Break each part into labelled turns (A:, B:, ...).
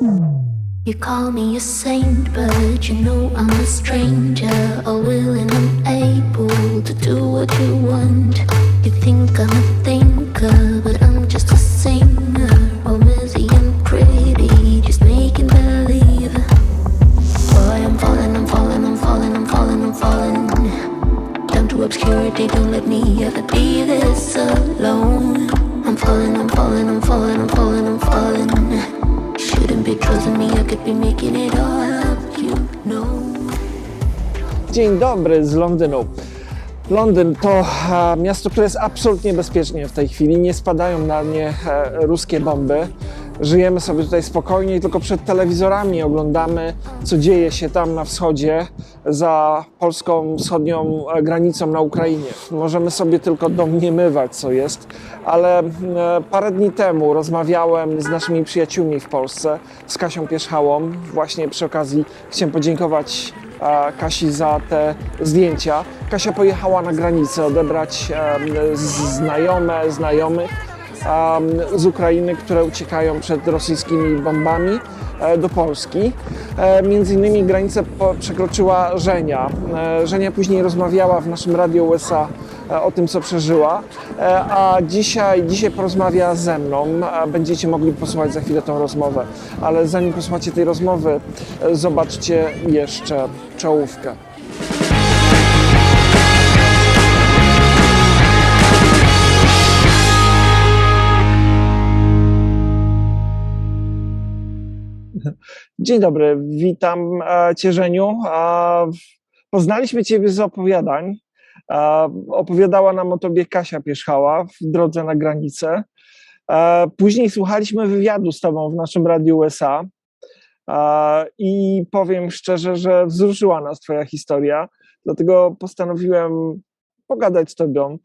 A: You call me a saint, but you know I'm a stranger. All willing and able to do what you want. You think I'm a thinker, but I'm just a singer. All messy and pretty, just making believe. Boy, I'm falling, I'm falling, I'm falling, I'm falling, I'm falling. Down to obscurity, don't let me ever be this alone. I'm falling, I'm falling, I'm falling, I'm falling, I'm falling.
B: Dzień dobry z Londynu. Londyn to e, miasto, które jest absolutnie bezpiecznie w tej chwili. Nie spadają na nie e, ruskie bomby. Żyjemy sobie tutaj spokojnie i tylko przed telewizorami oglądamy, co dzieje się tam na wschodzie, za polską wschodnią e, granicą na Ukrainie. Możemy sobie tylko domniemywać, co jest, ale e, parę dni temu rozmawiałem z naszymi przyjaciółmi w Polsce, z Kasią Pierzchałą. Właśnie przy okazji chciałem podziękować e, Kasi za te zdjęcia. Kasia pojechała na granicę odebrać znajome, znajomych z Ukrainy, które uciekają przed rosyjskimi bombami e, do Polski. E, Między innymi granicę przekroczyła Żenia. E, Żenia później rozmawiała w naszym Radio USA o tym, co przeżyła, a dzisiaj, dzisiaj porozmawia ze mną. Będziecie mogli posłuchać za chwilę tą rozmowę, ale zanim posłuchacie tej rozmowy, zobaczcie jeszcze czołówkę. Dzień dobry, witam e, Cię Żeniu. E, Poznaliśmy Ciebie z opowiadań. E, Opowiadała nam o Tobie Kasia Pierzchała w drodze na granicę. Później słuchaliśmy wywiadu z Tobą w naszym Radiu USA i powiem szczerze, że wzruszyła nas Twoja historia, dlatego postanowiłem pogadać z Tobą.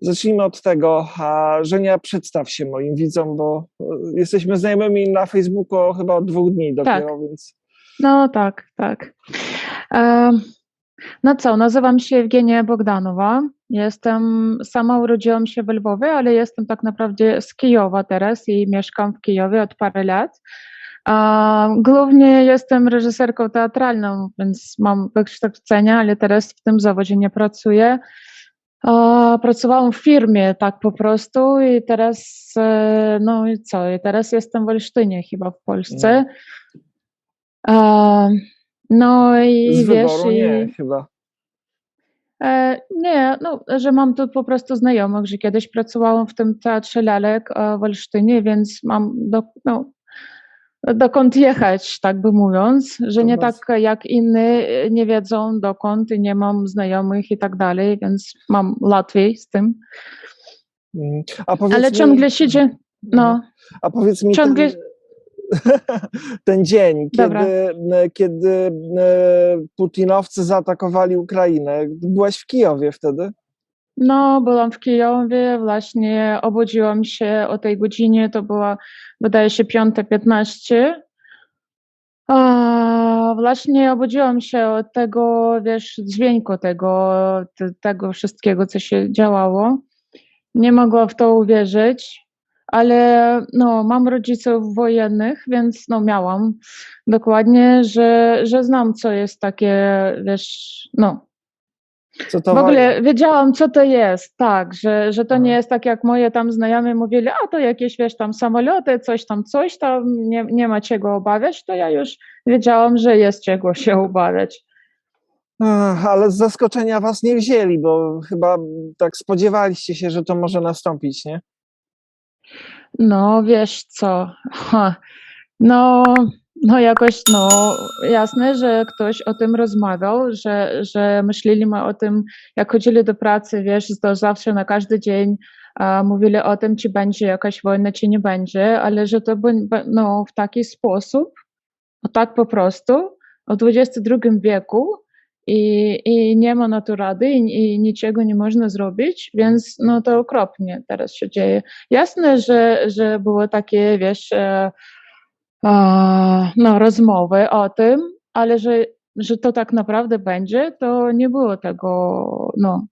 B: Zacznijmy od tego, a Żenia, przedstaw się moim widzom, bo e, jesteśmy znajomymi na Facebooku chyba od dwóch dni dopiero, więc
C: No tak, tak. No co, nazywam się Evgenia Bogdanowa. Jestem, sama urodziłam się w Lwowie, ale jestem tak naprawdę z Kijowa teraz i mieszkam w Kijowie od paru lat. Głównie jestem reżyserką teatralną, więc mam wykształcenie, ale teraz w tym zawodzie nie pracuję. Pracowałam w firmie tak po prostu i teraz, e, no i co, i teraz jestem w Olsztynie chyba w Polsce. E, no i
B: z
C: wiesz,
B: wyboru
C: i,
B: nie chyba.
C: e, nie, no, że mam tu po prostu znajomych, że kiedyś pracowałam w tym teatrze lalek e, w Olsztynie, więc mam do, no, dokąd jechać, tak by mówiąc, że nie tak jak inni e, nie wiedzą dokąd i nie mam znajomych i tak dalej, więc mam łatwiej z tym.
B: Mm,
C: Ale
B: mi,
C: ciągle siedzę, no,
B: A powiedz mi
C: ciągle-
B: ten, ten dzień,
C: Dobra.
B: kiedy, kiedy e, Putinowcy zaatakowali Ukrainę. Byłaś w Kijowie wtedy?
C: No, byłam w Kijowie, właśnie obudziłam się o tej godzinie, to była, wydaje się, 5.15. A, Właśnie obudziłam się od tego, wiesz, dźwięku tego, te- tego wszystkiego, co się działało. Nie mogłam w to uwierzyć, ale no, mam rodziców wojennych, więc no, miałam dokładnie, że, że znam, co jest takie, wiesz, no,
B: Co to
C: w ogóle wiedziałam, co to jest, tak, że, że to nie jest tak, jak moje tam znajomi mówili, a to jakieś, wiesz, tam samoloty, coś tam, coś tam, nie, nie ma czego obawiać, to ja już wiedziałam, że jest czego się obawiać.
B: Ale z zaskoczenia was nie wzięli, bo chyba tak spodziewaliście się, że to może nastąpić, nie?
C: No, wiesz co, ha, no, no jakoś, no, jasne, że ktoś o tym rozmawiał, że, że myśleliśmy o tym, jak chodzili do pracy, wiesz, to zawsze na każdy dzień a, mówili o tym, czy będzie jakaś wojna, czy nie będzie, ale że to by, no, w taki sposób, o tak po prostu, w XXI wieku i, i nie ma na to rady i, i niczego nie można zrobić, więc no to okropnie teraz się dzieje. Jasne, że, że były takie, wiesz, e, no, rozmowy o tym, ale że, że to tak naprawdę będzie, to nie było tego no,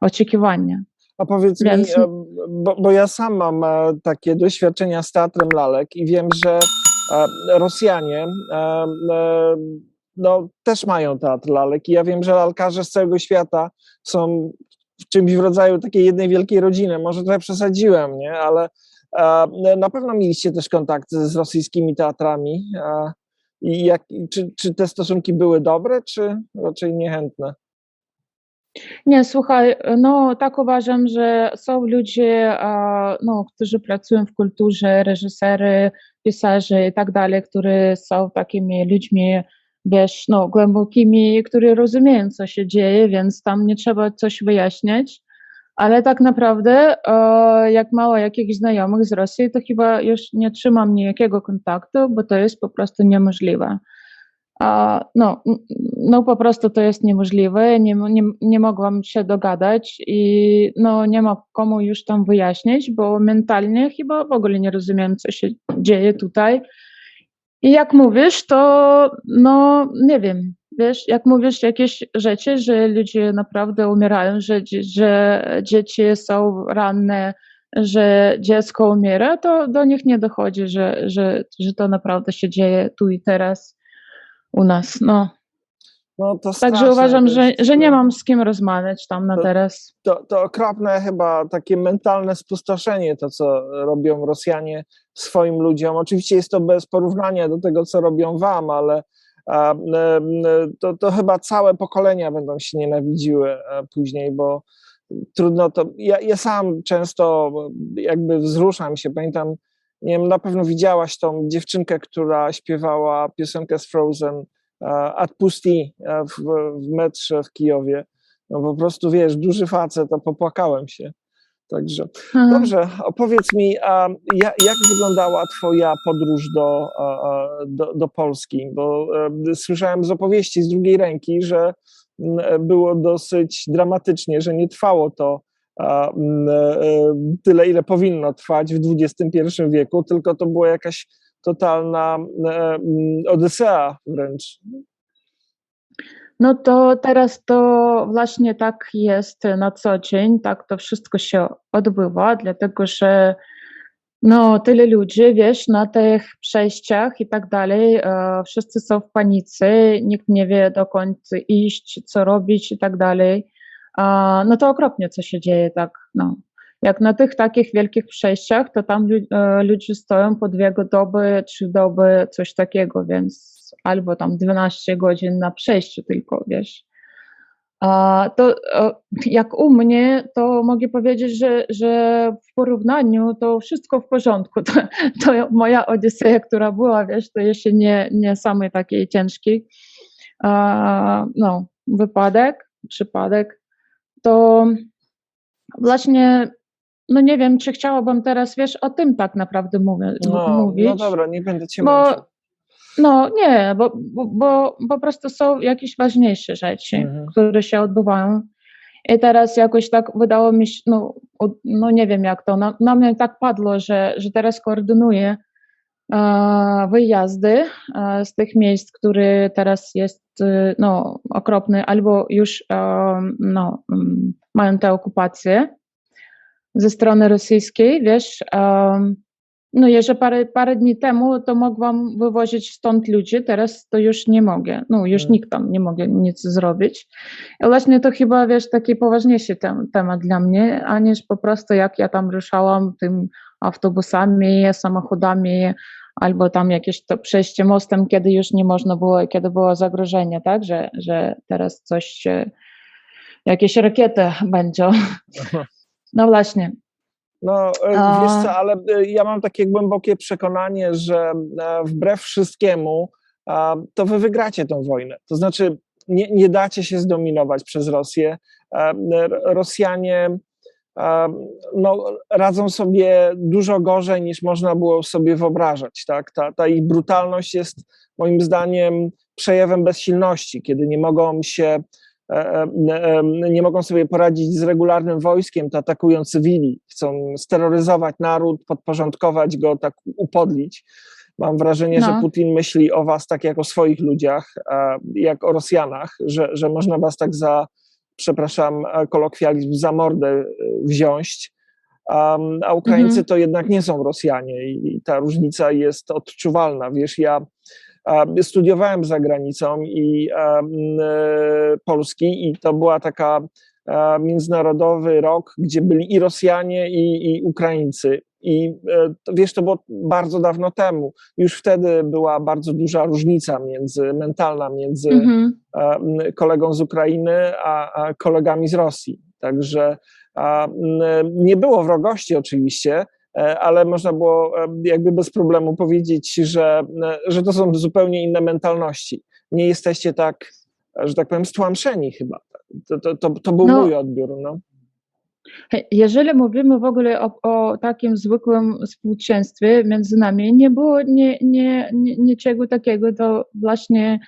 C: oczekiwania.
B: A powiedz
C: Więc-
B: mi, e, bo, bo ja sam mam e, takie doświadczenia z teatrem lalek i wiem, że Rosjanie no, też mają teatr lalek i ja wiem, że lalkarze z całego świata są w czymś w rodzaju takiej jednej wielkiej rodziny. Może trochę przesadziłem, nie? ale na pewno mieliście też kontakty z rosyjskimi teatrami. E, I jak, czy, czy te stosunki były dobre, czy raczej niechętne?
C: Nie, słuchaj, no tak uważam, że są ludzie, no, którzy pracują w kulturze, reżysery, pisarze i tak dalej, którzy są takimi ludźmi, wiesz, no, głębokimi, którzy rozumieją, co się dzieje, więc tam nie trzeba coś wyjaśniać. Ale tak naprawdę, e, jak mało jakichś znajomych z Rosji, to chyba już nie trzymam nijakiego kontaktu, bo to jest po prostu niemożliwe. No, no po prostu to jest niemożliwe, nie, nie, nie mogłam się dogadać i no nie ma komu już tam wyjaśnić, bo mentalnie chyba w ogóle nie rozumiem, co się dzieje tutaj. I jak mówisz, to no nie wiem, wiesz, jak mówisz jakieś rzeczy, że ludzie naprawdę umierają, że, że dzieci są ranne, że dziecko umiera, to do nich nie dochodzi, że, że, że to naprawdę się dzieje tu i teraz u nas. No.
B: No,
C: Także
B: straszne,
C: uważam, że, że nie mam z kim rozmawiać tam na
B: To-
C: teraz.
B: to, to okropne chyba takie mentalne spustoszenie, to co robią Rosjanie swoim ludziom. Oczywiście jest to bez porównania do tego, co robią wam, ale to, to chyba całe pokolenia będą się nienawidziły e, później, bo trudno to. Ja, ja sam często jakby wzruszam się. Pamiętam, nie wiem, na pewno widziałaś tą dziewczynkę, która śpiewała piosenkę z Frozen e, Atpusti e, w, w metrze w Kijowie. No po prostu wiesz, duży facet, a popłakałem się. Także
C: Aha.
B: dobrze, opowiedz mi, a, ja, jak wyglądała Twoja podróż do, a, a, do, do Polski? Bo e, słyszałem z opowieści z drugiej ręki, że m, e, było dosyć dramatycznie, że nie trwało to a, m, e, tyle, ile powinno trwać w XXI wieku, tylko to była jakaś totalna m, odysea wręcz.
C: No to teraz to właśnie tak jest na co dzień, tak to wszystko się odbywa, dlatego że no tyle ludzi, wiesz, na tych przejściach i tak dalej, e, wszyscy są w panice, nikt nie wie dokąd iść, co robić i tak dalej. No to okropnie, co się dzieje, tak, no. Jak na tych takich wielkich przejściach, to tam e, ludzie stoją po dwie doby, trzy doby, coś takiego, więc albo tam 12 godzin na przejściu tylko, wiesz. A to jak u mnie, to mogę powiedzieć, że, że w porównaniu to wszystko w porządku. To, to moja Odyseja, która była, wiesz, to jeszcze nie, nie samej takiej ciężkiej. No, wypadek, przypadek. To właśnie, no nie wiem, czy chciałabym teraz, wiesz, o tym tak naprawdę mówię,
B: No,
C: mówić.
B: no dobra, nie będę cię
C: Bo-
B: męczył.
C: No nie, bo, bo, bo po prostu są jakieś ważniejsze rzeczy,
B: Mhm.
C: które się odbywają. I teraz jakoś tak wydało mi się, no, no nie wiem jak to, na, na mnie tak padło, że, że teraz koordynuję e, wyjazdy e, z tych miejsc, które teraz jest e, no, okropne, albo już e, no, mm, mają tę okupację ze strony rosyjskiej, wiesz. em, no jeszcze parę, parę dni temu to mogłam wywozić stąd ludzi, teraz to już nie mogę. No już
B: Mm.
C: nikt tam nie mogę nic zrobić. I właśnie to chyba, wiesz, taki poważniejszy tem, temat dla mnie, aniż po prostu jak ja tam ruszałam tym autobusami, samochodami, albo tam jakieś to przejście mostem, kiedy już nie można było, kiedy było zagrożenie, tak, że, że teraz coś jakieś rakiety będą. No właśnie.
B: No, e,
C: A-
B: wiesz co, ale e, ja mam takie głębokie przekonanie, że e, wbrew wszystkiemu, to wy wygracie tą wojnę. To znaczy, nie, nie dacie się zdominować przez Rosję. Rosjanie no, radzą sobie dużo gorzej niż można było sobie wyobrażać. Tak? Ta, ta ich brutalność jest moim zdaniem przejawem bezsilności, kiedy nie mogą się nie mogą sobie poradzić z regularnym wojskiem, to atakują cywili, chcą steroryzować naród, podporządkować go, tak upodlić. Mam wrażenie, że
C: No.
B: Putin myśli o was tak jak o swoich ludziach, e, jak o Rosjanach, że, że można was tak za, przepraszam, e, kolokwializm, za mordę e, wziąć. a, Ukraińcy
C: Mhm.
B: to jednak nie są Rosjanie i, ta różnica jest odczuwalna. Wiesz, ja studiowałem za granicą i e, Polski i to była taka międzynarodowy rok, gdzie byli i Rosjanie, i, i Ukraińcy. I e, wiesz, to było bardzo dawno temu. Już wtedy była bardzo duża różnica między, mentalna między
C: Mhm.
B: a, m, kolegą z Ukrainy, a, a kolegami z Rosji. Także a, nie było wrogości oczywiście, ale można było e, jakby bez problemu powiedzieć, że, e, że to są zupełnie inne mentalności. Nie jesteście tak, e, że tak powiem, stłamszeni chyba. To, to, to, to był
C: No.
B: mój odbiór. No.
C: Jeżeli mówimy w ogóle o, o takim zwykłym społeczeństwie między nami, nie było nie, nie, nie, niczego takiego, to właśnie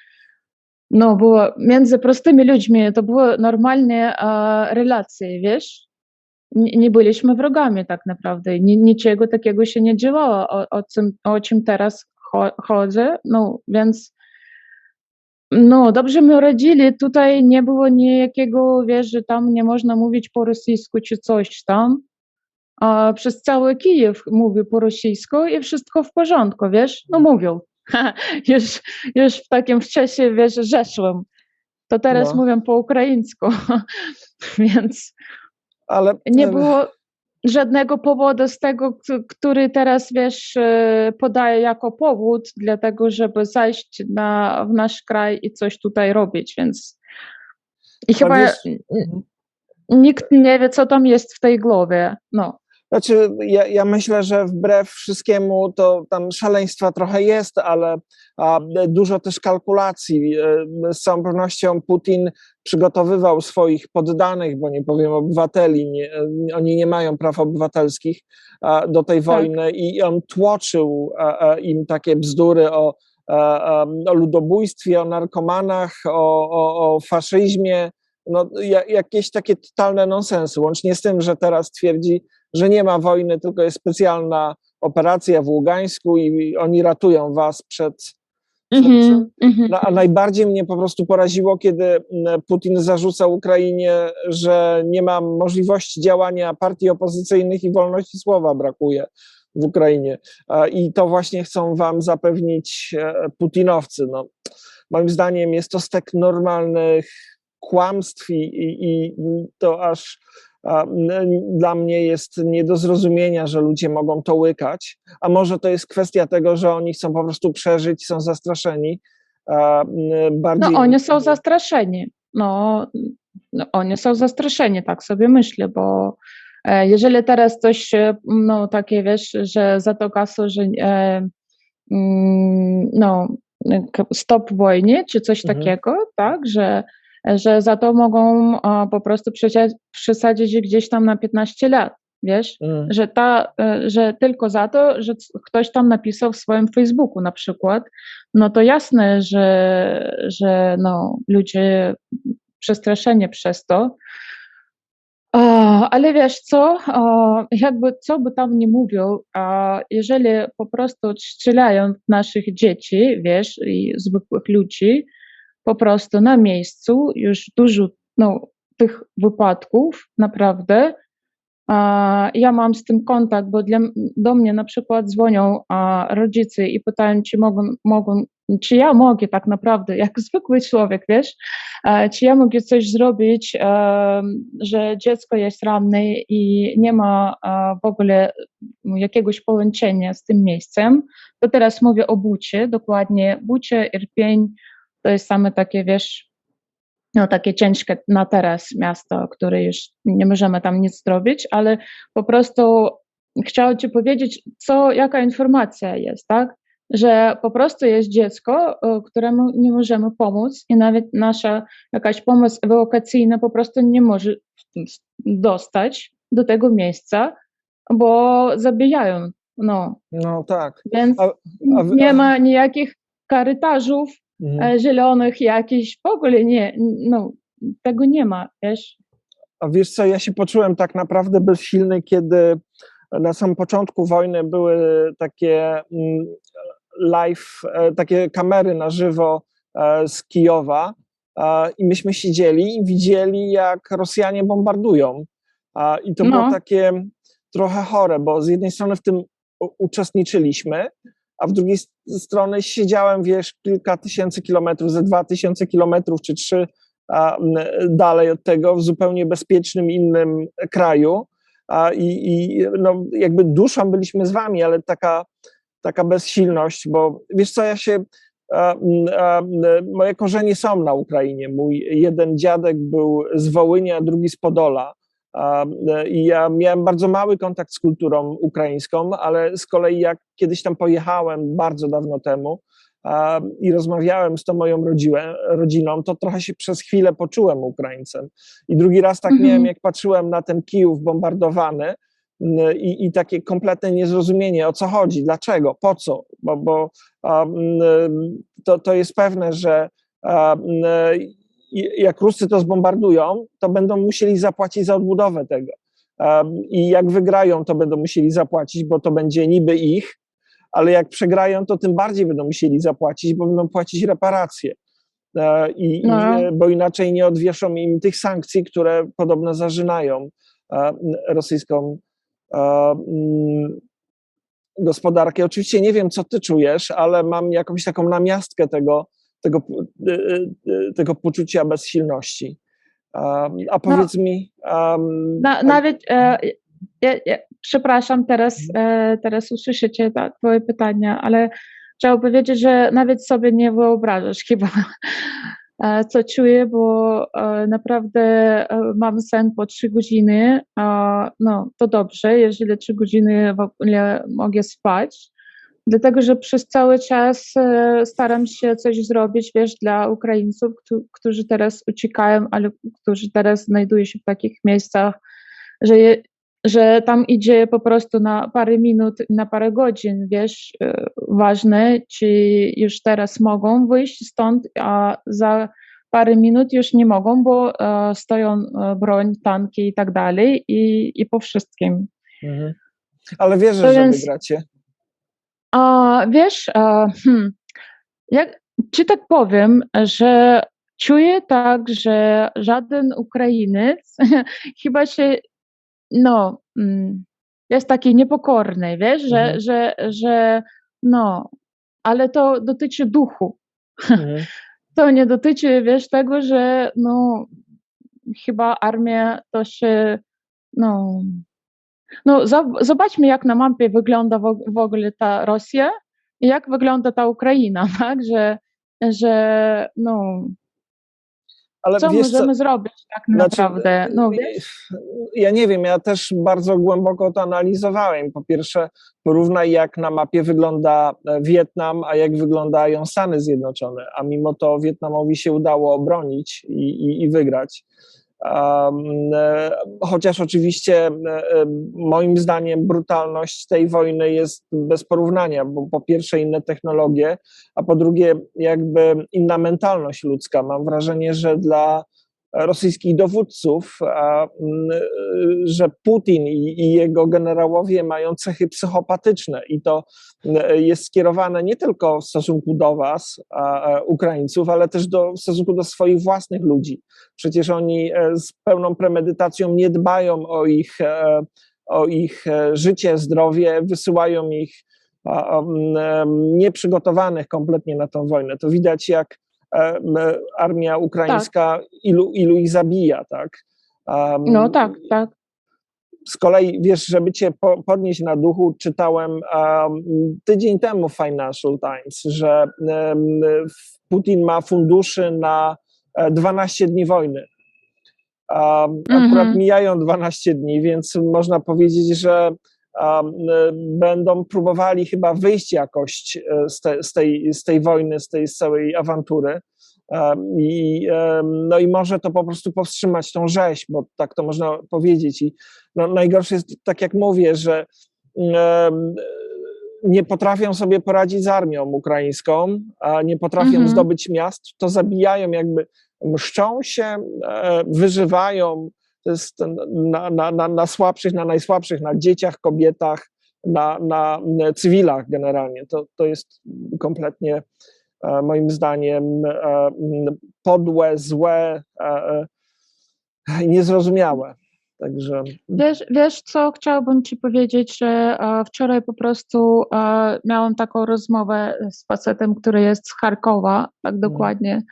C: no, było między prostymi ludźmi, to były normalne e, relacje, wiesz? Nie, nie byliśmy wrogami tak naprawdę, Ni, niczego takiego się nie działo, o, o, czym, o czym teraz cho, chodzę, no więc no, dobrze my radzili, tutaj nie było niejakiego, wiesz, że tam nie można mówić po rosyjsku czy coś tam. A przez cały Kijów mówi po rosyjsku i wszystko w porządku, wiesz? No mówił. już, już w takim czasie, wiesz, zeszłym. To teraz
B: No.
C: mówią po ukraińsku. Więc
B: Ale
C: nie
B: e,
C: było żadnego powodu z tego, który teraz, wiesz, e, podaje jako powód, dlatego żeby zajść na, w nasz kraj i coś tutaj robić, więc i chyba n- nikt nie wie, co tam jest w tej głowie. No.
B: Znaczy, ja, ja myślę, że wbrew wszystkiemu to tam szaleństwa trochę jest, ale dużo też kalkulacji. E, Z całą pewnością Putin przygotowywał swoich poddanych, bo nie powiem obywateli, nie, e, oni nie mają praw obywatelskich do tej wojny i on tłoczył a, im takie bzdury o, o ludobójstwie, o narkomanach, o, o, o faszyzmie, no, ja- jakieś takie totalne nonsensy, łącznie z tym, że teraz twierdzi, że nie ma wojny, tylko jest specjalna operacja w Ługańsku i oni ratują was przed. przed czym?
C: Mhm.
B: No, a najbardziej mnie po prostu poraziło, kiedy Putin zarzucał Ukrainie, że nie ma możliwości działania partii opozycyjnych i wolności słowa brakuje w Ukrainie. I to właśnie chcą wam zapewnić e, Putinowcy. No, moim zdaniem jest to stek normalnych kłamstw i, i, i to aż dla mnie jest nie do zrozumienia, że ludzie mogą to łykać. A może to jest kwestia tego, że oni chcą po prostu przeżyć, są zastraszeni. Bardziej
C: No oni są zastraszeni. No, no, oni są zastraszeni, tak sobie myślę, bo e, jeżeli teraz coś, e, no takie wiesz, że za to kasę, że e, mm, no, stop wojnie, czy coś
B: Mhm.
C: takiego, tak, że, że za to mogą po prostu przesadzić gdzieś tam na 15 lat, wiesz?
B: Mm.
C: że, ta, e, że tylko za to, że ktoś tam napisał w swoim Facebooku na przykład, no to jasne, że, że no, ludzie przestraszeni przez to. Ale wiesz co, jakby co by tam nie mówił, jeżeli po prostu strzelają naszych dzieci, wiesz, i zwykłych ludzi, po prostu na miejscu, już dużo no, tych wypadków, naprawdę, Ja mam z tym kontakt, bo dla, do mnie na przykład dzwonią rodzice i pytają, czy mogą, mogą, czy ja mogę tak naprawdę, jak zwykły człowiek, wiesz, czy ja mogę coś zrobić, e, że dziecko jest ranne i nie ma w ogóle jakiegoś połączenia z tym miejscem. To teraz mówię o Bucie, dokładnie Bucie, Irpień, to jest same takie, wiesz, no, takie ciężkie na teraz miasto, które już nie możemy tam nic zrobić, ale po prostu chciałam Ci powiedzieć, co, jaka informacja jest, tak? Że po prostu jest dziecko, e, któremu nie możemy pomóc i nawet nasza jakaś pomoc ewakuacyjna po prostu nie może dostać do tego miejsca, bo zabijają. No,
B: No tak.
C: więc
B: A- a wy-
C: nie ma nijakich korytarzów,
B: Mhm.
C: e, zielonych jakichś, w ogóle nie, no, tego nie ma, wiesz.
B: A wiesz co, ja się poczułem tak naprawdę bezsilny, kiedy na samym początku wojny były takie mm, live, e, takie kamery na żywo e, z Kijowa i myśmy siedzieli i widzieli, jak Rosjanie bombardują. I to było
C: No.
B: takie, trochę chore, bo z jednej strony w tym uczestniczyliśmy, a w drugiej strony siedziałem, wiesz, kilka tysięcy kilometrów, ze dwa tysiące kilometrów czy trzy a, dalej od tego, w zupełnie bezpiecznym innym kraju. A, i, I no, jakby duszą byliśmy z wami, ale taka, taka bezsilność, bo wiesz co, ja się. A, a, moje korzenie są na Ukrainie. Mój jeden dziadek był z Wołynia, drugi z Podola. M, I ja miałem bardzo mały kontakt z kulturą ukraińską, ale z kolei jak kiedyś tam pojechałem bardzo dawno temu i rozmawiałem z tą moją rodziną, to trochę się przez chwilę poczułem Ukraińcem. I drugi raz tak
C: Mhm.
B: miałem, jak patrzyłem na ten Kijów bombardowany i, i takie kompletne niezrozumienie, o co chodzi, dlaczego, po co, bo, bo a, m, to, to jest pewne, że a, m, i- jak Ruscy to zbombardują, to będą musieli zapłacić za odbudowę tego. I jak wygrają, to będą musieli zapłacić, bo to będzie niby ich, ale jak przegrają, to tym bardziej będą musieli zapłacić, bo będą płacić reparacje. E, I, i,
C: No.
B: e, bo inaczej nie odwieszą im tych sankcji, które podobno zażynają rosyjską gospodarkę. Oczywiście nie wiem, co ty czujesz, ale mam jakąś taką namiastkę tego, tego, y, y, y, tego poczucia bezsilności. A powiedz mi. Um,
C: Na, nawet, e, ja, ja, przepraszam, teraz, e, teraz usłyszycie twoje pytania, ale trzeba powiedzieć, że nawet sobie nie wyobrażasz chyba, e, co czuję, bo e, naprawdę e, mam sen po trzy godziny. No, to dobrze, jeżeli trzy godziny w ogóle mogę spać. Dlatego, że przez cały czas e, staram się coś zrobić, wiesz, dla Ukraińców, któ- którzy teraz uciekają, ale którzy teraz znajdują się w takich miejscach, że, je, że tam idzie po prostu na parę minut, na parę godzin, wiesz, e, ważne, czy już teraz mogą wyjść stąd, a za parę minut już nie mogą, bo e, stoją broń, tanki i tak dalej i, i po wszystkim.
B: mhm. Ale wierzę,
C: To
B: że
C: więc-
B: wygracie.
C: A wiesz, a, hmm, jak, czy tak powiem, że czuję tak, że żaden Ukrainiec chyba się, no, mm, jest taki niepokorny, wiesz, że,
B: Mhm.
C: że, że, no, ale to dotyczy duchu.
B: Mhm.
C: To nie dotyczy, wiesz, tego, że, no, chyba armia to się, no, no zob- zobaczmy, jak na mapie wygląda w, ogóle ta Rosja i jak wygląda ta Ukraina, tak, że, że no,
B: Ale
C: co
B: wiesz, co,
C: możemy zrobić tak
B: Znaczy,
C: naprawdę, no wiesz,
B: Ja nie wiem, ja też bardzo głęboko to analizowałem. Po pierwsze, porównaj jak na mapie wygląda e, Wietnam, a jak wyglądają Stany Zjednoczone, a mimo to Wietnamowi się udało obronić i, i, i wygrać. E, chociaż oczywiście e, e, moim zdaniem brutalność tej wojny jest bez porównania, bo po pierwsze inne technologie, a po drugie jakby inna mentalność ludzka. Mam wrażenie, że dla rosyjskich dowódców, mm, że Putin i, jego generałowie mają cechy psychopatyczne i to y, jest skierowane nie tylko w stosunku do was, a, Ukraińców, ale też do, w stosunku do swoich własnych ludzi. Przecież oni e, z pełną premedytacją nie dbają o ich, e, o ich e, życie, zdrowie, wysyłają ich a, a, m, em, nieprzygotowanych kompletnie na tą wojnę. To widać jak armia ukraińska, ilu, ilu ich zabija, tak? Um,
C: no tak, tak,
B: Z kolei, wiesz, żeby cię po, podnieść na duchu, czytałem um, tydzień temu w Financial Times, że um, Putin ma funduszy na e, 12 dni wojny. Um, Akurat
C: Mhm.
B: mijają 12 dni, więc można powiedzieć, że e, będą próbowali chyba wyjść jakoś e, z, te, z, tej, z tej wojny, z tej z całej awantury. Um, I, um, no i może to po prostu powstrzymać tą rzeź, bo tak to można powiedzieć. I no, najgorsze jest, tak jak mówię, że um, nie potrafią sobie poradzić z armią ukraińską, a nie potrafią
C: Mhm.
B: zdobyć miast, to zabijają jakby, mszczą się, e, wyżywają, to jest na, na, na, na słabszych, na najsłabszych, na dzieciach, kobietach, na, na cywilach generalnie. To, to jest kompletnie e, moim zdaniem e, podłe, złe e, e, niezrozumiałe. Także
C: Wiesz, wiesz co, chciałabym ci powiedzieć, że e, wczoraj po prostu e, miałam taką rozmowę z facetem, który jest z Charkowa, tak dokładnie, e,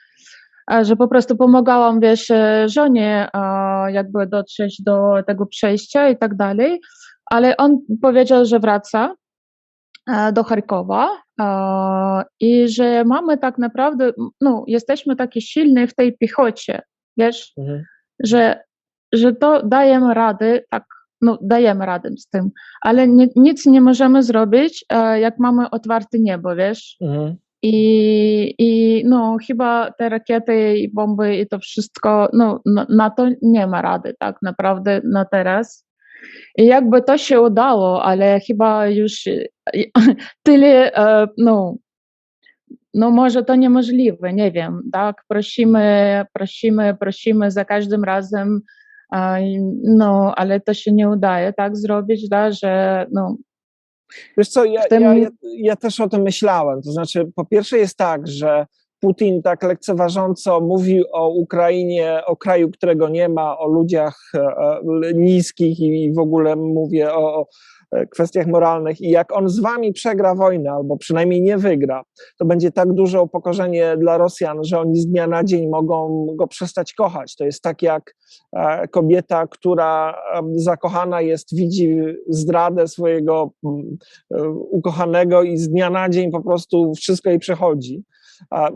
C: że po prostu pomagałam, wiesz, e, żonie e, jakby dotrzeć do tego przejścia i tak dalej, ale on powiedział, że wraca e, do Charkowa e, i że mamy tak naprawdę, no, jesteśmy takie silne w tej piechocie, wiesz,
B: mhm.
C: że, że to dajemy rady, tak, no dajemy radę z tym, ale ni- nic nie możemy zrobić, e, jak mamy otwarte niebo, wiesz?
B: Mhm.
C: I, I no chyba te rakiety i bomby i to wszystko, no na, na to nie ma rady, tak naprawdę na teraz. I jakby to się udało, ale chyba już tyle, e, no, no może to niemożliwe, nie wiem, tak? Prosimy, prosimy, prosimy za każdym razem, no, ale to się nie udaje tak zrobić, da, że no,
B: Wiesz co, ja,
C: tym-
B: ja, ja, też o tym myślałem. To znaczy, po pierwsze jest tak, że Putin tak lekceważąco mówi o Ukrainie, o kraju, którego nie ma, o ludziach e, e, niskich i w ogóle mówię o, kwestiach moralnych. I jak on z wami przegra wojnę, albo przynajmniej nie wygra, to będzie tak duże upokorzenie dla Rosjan, że oni z dnia na dzień mogą go przestać kochać. To jest tak jak e, kobieta, która e, zakochana jest, widzi zdradę swojego mm, e, ukochanego i z dnia na dzień po prostu wszystko jej przechodzi.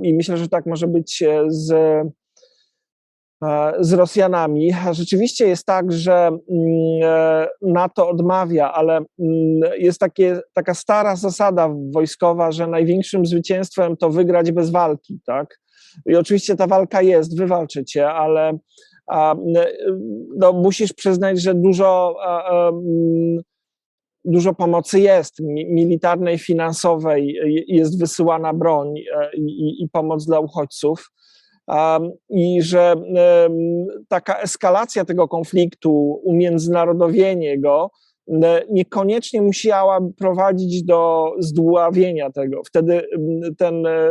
B: I myślę, że tak może być e, z, e, z Rosjanami. Rzeczywiście jest tak, że mm, e, NATO odmawia, ale mm, jest takie, taka stara zasada wojskowa, że największym zwycięstwem to wygrać bez walki, tak? I oczywiście ta walka jest, wywalczycie, ale m, no, musisz przyznać, że dużo, dużo pomocy jest, mi- militarnej, finansowej, jest wysyłana broń e, i- i pomoc dla uchodźców. I że taka eskalacja tego konfliktu, umiędzynarodowienie go, niekoniecznie musiałaby prowadzić do zdławienia tego. Wtedy ten e,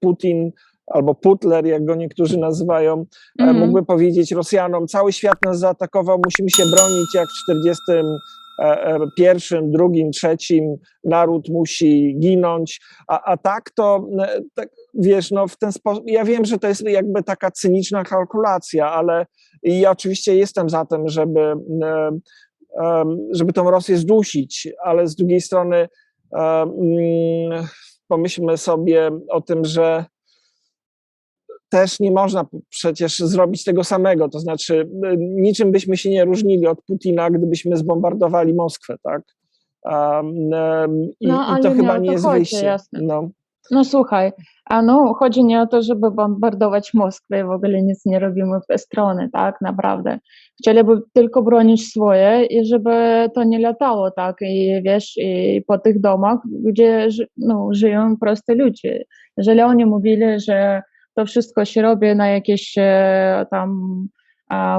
B: Putin albo Putler, jak go niektórzy nazywają, e,
C: Mhm.
B: mógłby powiedzieć Rosjanom, cały świat nas zaatakował, musimy się bronić jak w 41, drugim, trzecim, naród musi ginąć, a, a tak to, e, tak, wiesz, no w ten sposób, ja wiem, że to jest jakby taka cyniczna kalkulacja, ale ja oczywiście jestem za tym, żeby, e, żeby tą Rosję zdusić, ale z drugiej strony e, mm, pomyślmy sobie o tym, że też nie można przecież zrobić tego samego. To znaczy, y, niczym byśmy się nie różnili od Putina, gdybyśmy zbombardowali Moskwę, tak? Um, i,
C: No,
B: I
C: ale
B: to
C: nie
B: chyba nie
C: to
B: jest
C: chodzi,
B: wyjście.
C: jasne.
B: No.
C: No słuchaj, a no chodzi nie o to, żeby bombardować Moskwę, w ogóle nic nie robimy w tę stronę, tak naprawdę. Chcieliby tylko bronić swoje i żeby to nie latało, tak, i wiesz, i po tych domach, gdzie no, żyją proste ludzie. Jeżeli oni mówili, że to wszystko się robi na jakieś e, tam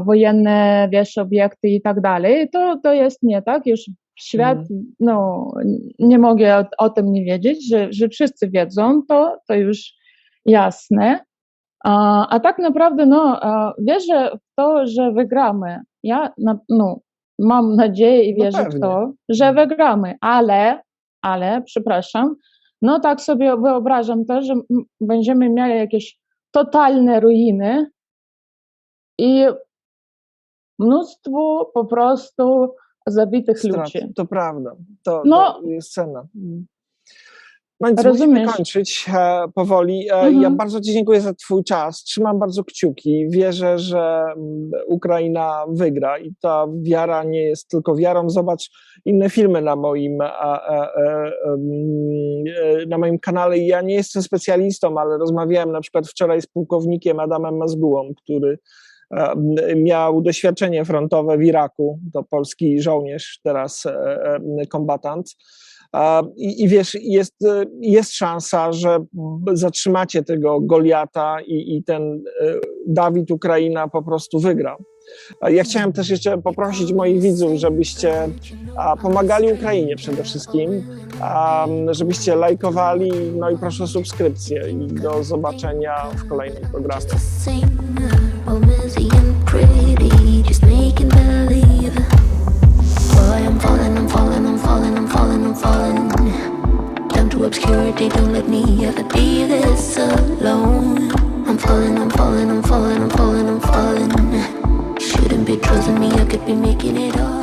C: wojenne, wiesz, obiekty i tak dalej, to, to jest nie tak, już świat, no, nie mogę o, o tym nie wiedzieć, że, że wszyscy wiedzą, to, to już jasne. A, a tak naprawdę, no, wierzę w to, że wygramy. Ja, no, mam nadzieję i
B: No
C: wierzę w
B: pewnie.
C: to, że wygramy, ale, ale, przepraszam, no tak sobie wyobrażam to, że będziemy mieli jakieś totalne ruiny i mnóstwo po prostu zabitych
B: Strat,
C: ludzi.
B: to prawda. To,
C: No.
B: to jest cena. No więc musimy kończyć e, powoli. E,
C: Mhm.
B: Ja bardzo Ci dziękuję za Twój czas. Trzymam bardzo kciuki. Wierzę, że mm, Ukraina wygra i ta wiara nie jest tylko wiarą. Zobacz inne filmy na moim, a, a, a, na moim kanale. Ja nie jestem specjalistą, ale rozmawiałem na przykład wczoraj z pułkownikiem Adamem Mazgułą, który miał doświadczenie frontowe w Iraku. To polski żołnierz, teraz e, e, kombatant. I, I wiesz, jest, e, jest szansa, że zatrzymacie tego Goliata i, i ten e, Dawid Ukraina po prostu wygra. Ja chciałem też jeszcze poprosić moich widzów, żebyście pomagali Ukrainie przede wszystkim, żebyście lajkowali, no i proszę o subskrypcję i do zobaczenia w kolejnym programie.
A: making it all.